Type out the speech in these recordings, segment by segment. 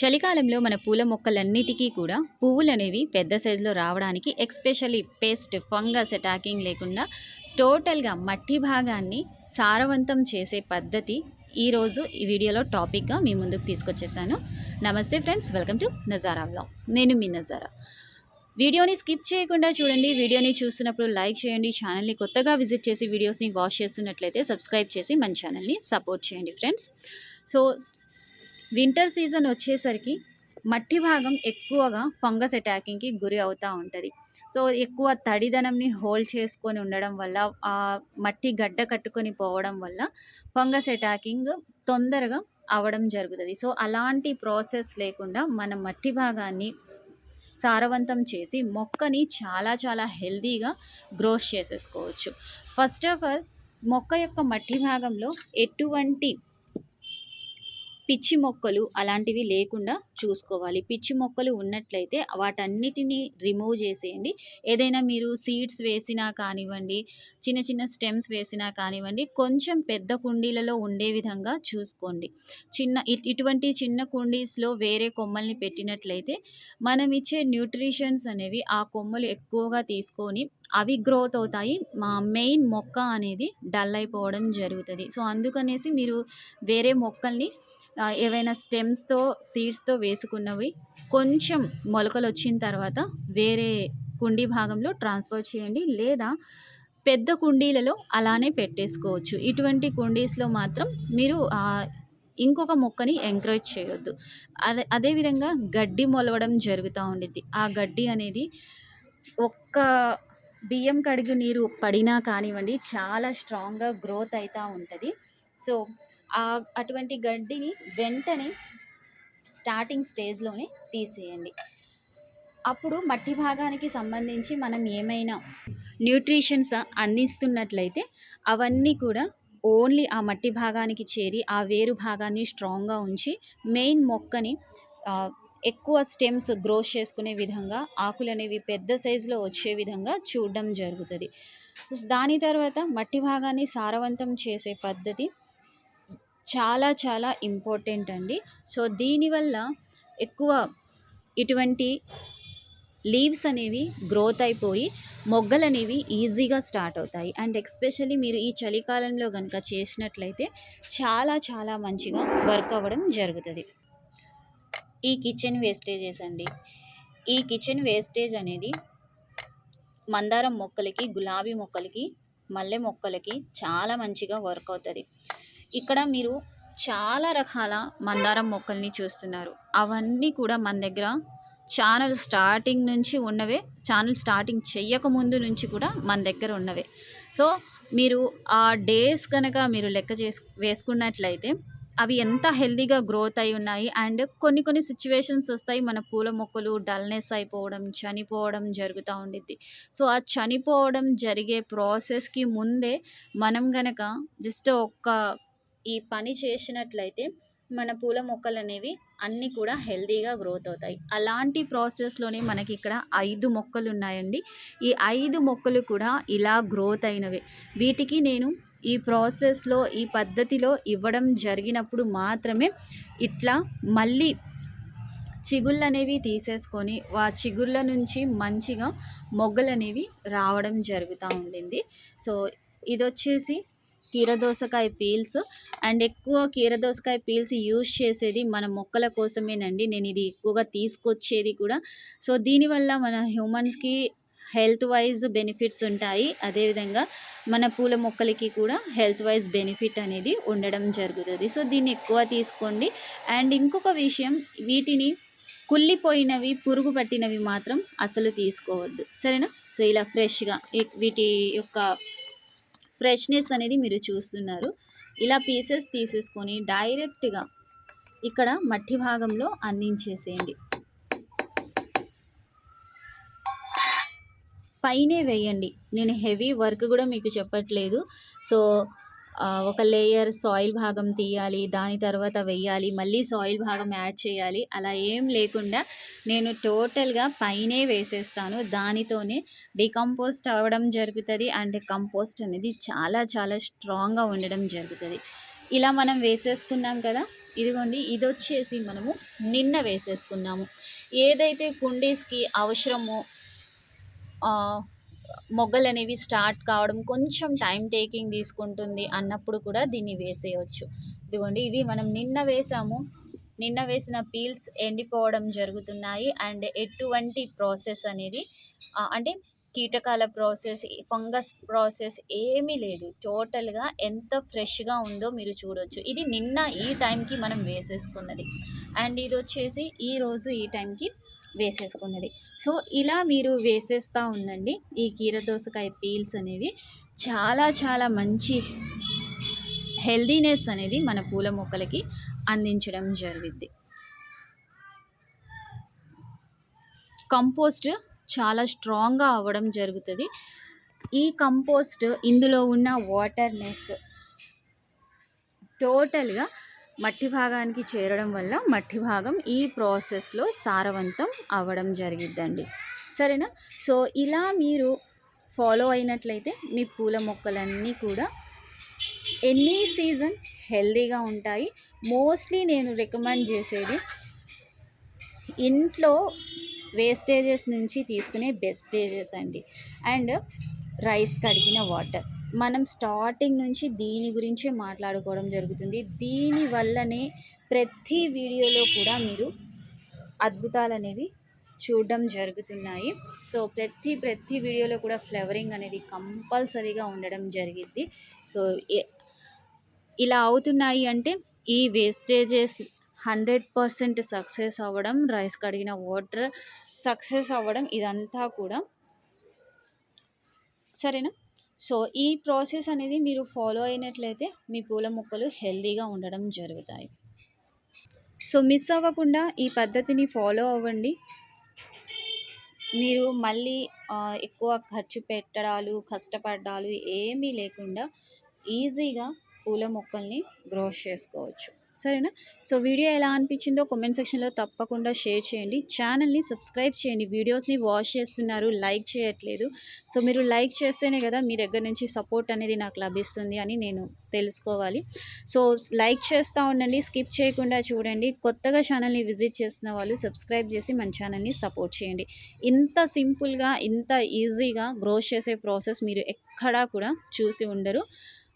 చలికాలంలో మన పూల మొక్కలన్నిటికీ కూడా పువ్వులు అనేవి పెద్ద సైజులో రావడానికి ఎక్స్పెషల్లీ పెస్ట్ ఫంగస్ అటాకింగ్ లేకుండా టోటల్గా మట్టి భాగాన్ని సారవంతం చేసే పద్ధతి ఈరోజు ఈ వీడియోలో టాపిక్గా మీ ముందుకు తీసుకొచ్చేసాను. నమస్తే friends welcome to Nazara vlogs. నేను మీ నజారా. వీడియోని స్కిప్ చేయకుండా చూడండి. వీడియోని చూస్తున్నప్పుడు లైక్ చేయండి. ఛానల్ని కొత్తగా విజిట్ చేసి వీడియోస్ని వాచ్ చేస్తున్నట్లయితే సబ్స్క్రైబ్ చేసి మన ఛానల్ని సపోర్ట్ చేయండి ఫ్రెండ్స్. సో వింటర్ సీజన్ వచ్చేసరికి మట్టి భాగం ఎక్కువగా ఫంగస్ అటాకింగ్కి గురి అవుతూ ఉంటుంది. సో ఎక్కువ తడిదనంని హోల్డ్ చేసుకొని ఉండడం వల్ల ఆ మట్టి గడ్డ కట్టుకొని పోవడం వల్ల ఫంగస్ అటాకింగ్ తొందరగా అవడం జరుగుతుంది. సో అలాంటి ప్రాసెస్ లేకుండా మన మట్టి భాగాన్ని సారవంతం చేసి మొక్కని చాలా చాలా హెల్దీగా గ్రోత్ చేసేసుకోవచ్చు. ఫస్ట్ ఆఫ్ ఆల్ మొక్క యొక్క మట్టి భాగంలో ఎటువంటి పిచ్చి మొక్కలు అలాంటివి లేకుండా చూసుకోవాలి. పిచ్చి మొక్కలు ఉన్నట్లయితే వాటన్నిటిని రిమూవ్ చేసేయండి. ఏదైనా మీరు సీడ్స్ వేసినా కానివ్వండి చిన్న చిన్న స్టెమ్స్ వేసినా కానివ్వండి కొంచెం పెద్ద కుండీలలో ఉండే విధంగా చూసుకోండి. చిన్న ఇటువంటి చిన్న కుండీస్లో వేరే కొమ్మల్ని పెట్టినట్లయితే మనం ఇచ్చే న్యూట్రిషన్స్ అనేవి ఆ కొమ్మలు ఎక్కువగా తీసుకొని అవి గ్రోత్ అవుతాయి. మా మెయిన్ మొక్క అనేది డల్ అయిపోవడం జరుగుతుంది. సో అందుకనేసి మీరు వేరే మొక్కల్ని ఏవైనా స్టెమ్స్తో సీడ్స్తో వేసుకున్నవి కొంచెం మొలకలు వచ్చిన తర్వాత వేరే కుండీ భాగంలో ట్రాన్స్ఫర్ చేయండి. లేదా పెద్ద కుండీలలో అలానే పెట్టేసుకోవచ్చు. ఇటువంటి కుండీస్లో మాత్రం మీరు ఇంకొక మొక్కని ఎంకరేజ్ చేయొద్దు. అదే అదేవిధంగా గడ్డి మొలవడం జరుగుతూ ఉండిద్ది. ఆ గడ్డి అనేది ఒక్క బియ్యం కడిగి నీరు పడినా కానివ్వండి చాలా స్ట్రాంగ్గా గ్రోత్ అవుతూ ఉంటుంది. సో అటువంటి గడ్డిని వెంటనే స్టార్టింగ్ స్టేజ్లోనే తీసేయండి. అప్పుడు మట్టి భాగానికి సంబంధించి మనం ఏమైనా న్యూట్రిషన్స్ అందిస్తున్నట్లయితే అవన్నీ కూడా ఓన్లీ ఆ మట్టి భాగానికి చేరి ఆ వేరు భాగాన్ని స్ట్రాంగ్గా ఉంచి మెయిన్ మొక్కని ఎక్కువ స్టెమ్స్ గ్రో చేసుకునే విధంగా ఆకులు అనేవి పెద్ద సైజులో వచ్చే విధంగా చూడడం జరుగుతుంది. దాని తర్వాత మట్టి భాగాన్ని సారవంతం చేసే పద్ధతి చాలా చాలా ఇంపార్టెంట్ అండి. సో దీనివల్ల ఎక్కువ ఇటువంటి లీవ్స్ అనేవి గ్రోత్ అయిపోయి మొగ్గలు అనేవి ఈజీగా స్టార్ట్ అవుతాయి. అండ్ ఎక్స్పెషల్లీ మీరు ఈ చలికాలంలో కనుక చేసినట్లయితే చాలా చాలా మంచిగా వర్క్ అవ్వడం జరుగుతుంది. ఈ కిచెన్ వేస్టేజెస్ అండి. ఈ కిచెన్ వేస్టేజ్ అనేది మందారం మొక్కలకి గులాబీ మొక్కలకి మల్లె మొక్కలకి చాలా మంచిగా వర్క్ అవుతుంది. ఇక్కడ మీరు చాలా రకాల మందారం మొక్కల్ని చూస్తున్నారు. అవన్నీ కూడా మన దగ్గర ఛానల్ స్టార్టింగ్ నుంచి ఉన్నవే. ఛానల్ స్టార్టింగ్ చెయ్యక ముందు నుంచి కూడా మన దగ్గర ఉన్నవే. సో మీరు ఆ డేస్ కనుక మీరు లెక్క చేసు వేసుకున్నట్లయితే అవి ఎంత హెల్దీగా గ్రోత్ అయి ఉన్నాయి అండ్ కొన్ని కొన్ని సిచ్యువేషన్స్ వస్తాయి. మన పూల మొక్కలు డల్నెస్ అయిపోవడం చనిపోవడం జరుగుతూ ఉండిద్ది. సో ఆ చనిపోవడం జరిగే ప్రాసెస్కి ముందే మనం కనుక జస్ట్ ఒక్క ఈ పని చేసినట్లయితే మన పూల మొక్కలు అనేవి అన్నీ కూడా హెల్తీగా గ్రోత్ అవుతాయి. అలాంటి ప్రాసెస్లోనే మనకి ఇక్కడ ఐదు మొక్కలు ఉన్నాయండి. ఈ ఐదు మొక్కలు కూడా ఇలా గ్రోత్ అయినవి. వీటికి నేను ఈ ప్రాసెస్లో ఈ పద్ధతిలో ఇవ్వడం జరిగినప్పుడు మాత్రమే ఇట్లా మళ్ళీ చిగుళ్ళు అనేవి తీసేసుకొని ఆ చిగుళ్ళ నుంచి మంచిగా మొగ్గలు అనేవి రావడం జరుగుతూ ఉండింది. సో ఇది వచ్చేసి కీరదోసకాయ పీల్స్. అండ్ ఎక్కువ కీరదోసకాయ పీల్స్ యూజ్ చేసేది మన మొక్కల కోసమేనండి. నేను ఇది ఎక్కువగా తీసుకొచ్చేది కూడా. సో దీనివల్ల మన హ్యూమన్స్కి హెల్త్ వైజ్ బెనిఫిట్స్ ఉంటాయి. అదేవిధంగా మన పూల మొక్కలకి కూడా హెల్త్ వైజ్ బెనిఫిట్ అనేది ఉండడం జరుగుతుంది. సో దీన్ని ఎక్కువ తీసుకోండి. అండ్ ఇంకొక విషయం వీటిని కుళ్ళిపోయినవి పురుగు పట్టినవి మాత్రం అసలు తీసుకోవద్దు. సరేనా? సో ఇలా ఫ్రెష్గా వీటి యొక్క ఫ్రెష్నెస్ అనేది మీరు చూస్తున్నారు. ఇలా పీసెస్ తీసేసుకొని డైరెక్ట్గా ఇక్కడ మట్టి భాగంలో అందించేసేయండి. పైనే వేయండి. నేను హెవీ వర్క్ కూడా మీకు చెప్పట్లేదు. సో ఒక లేయర్ సాయిల్ భాగం తీయాలి దాని తర్వాత వెయ్యాలి మళ్ళీ సాయిల్ భాగం యాడ్ చేయాలి. అలా ఏం లేకుండా నేను టోటల్గా పైనే వేసేస్తాను. దానితోనే డికంపోస్ట్ అవ్వడం జరుగుతుంది అండ్ కంపోస్ట్ అనేది చాలా చాలా స్ట్రాంగ్గా ఉండడం జరుగుతుంది. ఇలా మనం వేసేసుకున్నాం కదా? ఇదిగోండి ఇది వచ్చేసి మనము నిన్న వేసేసుకున్నాము. ఏదైతే కుండీస్కి అవసరమో మొగ్గలు అనేవి స్టార్ట్ కావడం కొంచెం టైం టేకింగ్ తీసుకుంటుంది అన్నప్పుడు కూడా దీన్ని వేసేయచ్చు. ఇదిగోండి ఇవి మనం నిన్న వేసాము. నిన్న వేసిన పీల్స్ ఎండిపోవడం జరుగుతున్నాయి. అండ్ ఎటువంటి ప్రాసెస్ అనేది అంటే కీటకాల ప్రాసెస్ ఫంగస్ ప్రాసెస్ ఏమీ లేదు. టోటల్గా ఎంత ఫ్రెష్గా ఉందో మీరు చూడొచ్చు. ఇది నిన్న ఈ టైంకి మనం వేసేసుకున్నది. అండ్ ఇది వచ్చేసి ఈరోజు ఈ టైంకి వేసేసుకున్నది. సో ఇలా మీరు వేసేస్తూ ఉండండి. ఈ కీర దోసకాయ పీల్స్ అనేవి చాలా చాలా మంచి హెల్దీనెస్ అనేది మన పూల మొక్కలకి అందించడం జరిగింది కంపోస్ట్ చాలా స్ట్రాంగ్గా అవ్వడం జరుగుతుంది. ఈ కంపోస్ట్ ఇందులో ఉన్న వాటర్నెస్ టోటల్గా మట్టి భాగానికి చేరడం వల్ల మట్టి భాగం ఈ ప్రాసెస్లో సారవంతం అవ్వడం జరిగిద్దండి. సరేనా? సో ఇలా మీరు ఫాలో అయినట్లయితే మీ పూల మొక్కలన్నీ కూడా ఎనీ సీజన్ హెల్దీగా ఉంటాయి. మోస్ట్లీ నేను రికమెండ్ చేసేది ఇంట్లో వేస్టేజెస్ నుంచి తీసుకునే బెస్టేజెస్ అండి. అండ్ రైస్ కడిగిన వాటర్ మనం స్టార్టింగ్ నుంచి దీని గురించే మాట్లాడుకోవడం జరుగుతుంది. దీని వల్లనే ప్రతి వీడియోలో కూడా మీరు అద్భుతాలు అనేవి చూడడం జరుగుతున్నాయి. సో ప్రతి ప్రతి వీడియోలో కూడా ఫ్లవరింగ్ అనేది కంపల్సరీగా ఉండడం జరిగింది సో ఇలా అవుతున్నాయి అంటే ఈ వేస్టేజెస్ హండ్రెడ్ పర్సెంట్ సక్సెస్ అవ్వడం రైస్ కడిగిన వాటర్ సక్సెస్ అవ్వడం ఇదంతా కూడా సరేనా? సో ఈ ప్రాసెస్ అనేది మీరు ఫాలో అయినట్లయితే మీ పూల మొక్కలు హెల్దీగా ఉండడం జరుగుతాయి. సో మిస్ అవ్వకుండా ఈ పద్ధతిని ఫాలో అవ్వండి. మీరు మళ్ళీ ఎక్కువ ఖర్చు పెట్టడాలు కష్టపడ్డాలు ఏమీ లేకుండా ఈజీగా పూల మొక్కల్ని గ్రో చేసుకోవచ్చు. సరేనా? సో వీడియో ఎలా అనిపించిందో కామెంట్ సెక్షన్లో తప్పకుండా షేర్ చేయండి. ఛానల్ని సబ్స్క్రైబ్ చేయండి. వీడియోస్ని వాచ్ చేస్తున్నారు. లైక్ చేయట్లేదు. సో మీరు లైక్ చేస్తేనే కదా మీ దగ్గర నుంచి సపోర్ట్ అనేది నాకు లభిస్తుంది అని నేను తెలుసుకోవాలి. సో లైక్ చేస్తూ ఉండండి. స్కిప్ చేయకుండా చూడండి. కొత్తగా ఛానల్ని విజిట్ చేస్తున్న వాళ్ళు సబ్స్క్రైబ్ చేసి మన ఛానల్ని సపోర్ట్ చేయండి. ఇంత సింపుల్గా ఇంత ఈజీగా గ్రోత్ చేసే ప్రాసెస్ మీరు ఎక్కడా కూడా చూసి ఉండరు.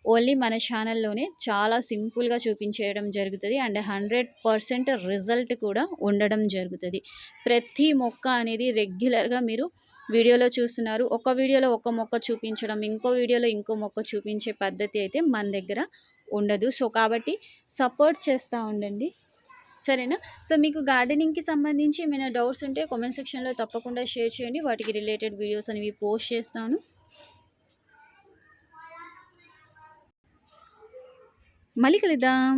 ఓన్లీ మన ఛానల్లోనే చాలా సింపుల్గా చూపించేయడం జరుగుతుంది అండ్ హండ్రెడ్ పర్సెంట్ రిజల్ట్ కూడా ఉండడం జరుగుతుంది. ప్రతి మొక్క అనేది రెగ్యులర్గా మీరు వీడియోలో చూస్తున్నారు. ఒక వీడియోలో ఒక మొక్క చూపించడం ఇంకో వీడియోలో ఇంకో మొక్క చూపించే పద్ధతి అయితే మన దగ్గర ఉండదు. సో కాబట్టి సపోర్ట్ చేస్తూ ఉండండి. సరేనా? సో మీకు గార్డెనింగ్కి సంబంధించి ఏమైనా డౌట్స్ ఉంటే కామెంట్ సెక్షన్లో తప్పకుండా షేర్ చేయండి. వాటికి రిలేటెడ్ వీడియోస్ అనేవి పోస్ట్ చేస్తాను. మళ్ళీ కలుద్దాం.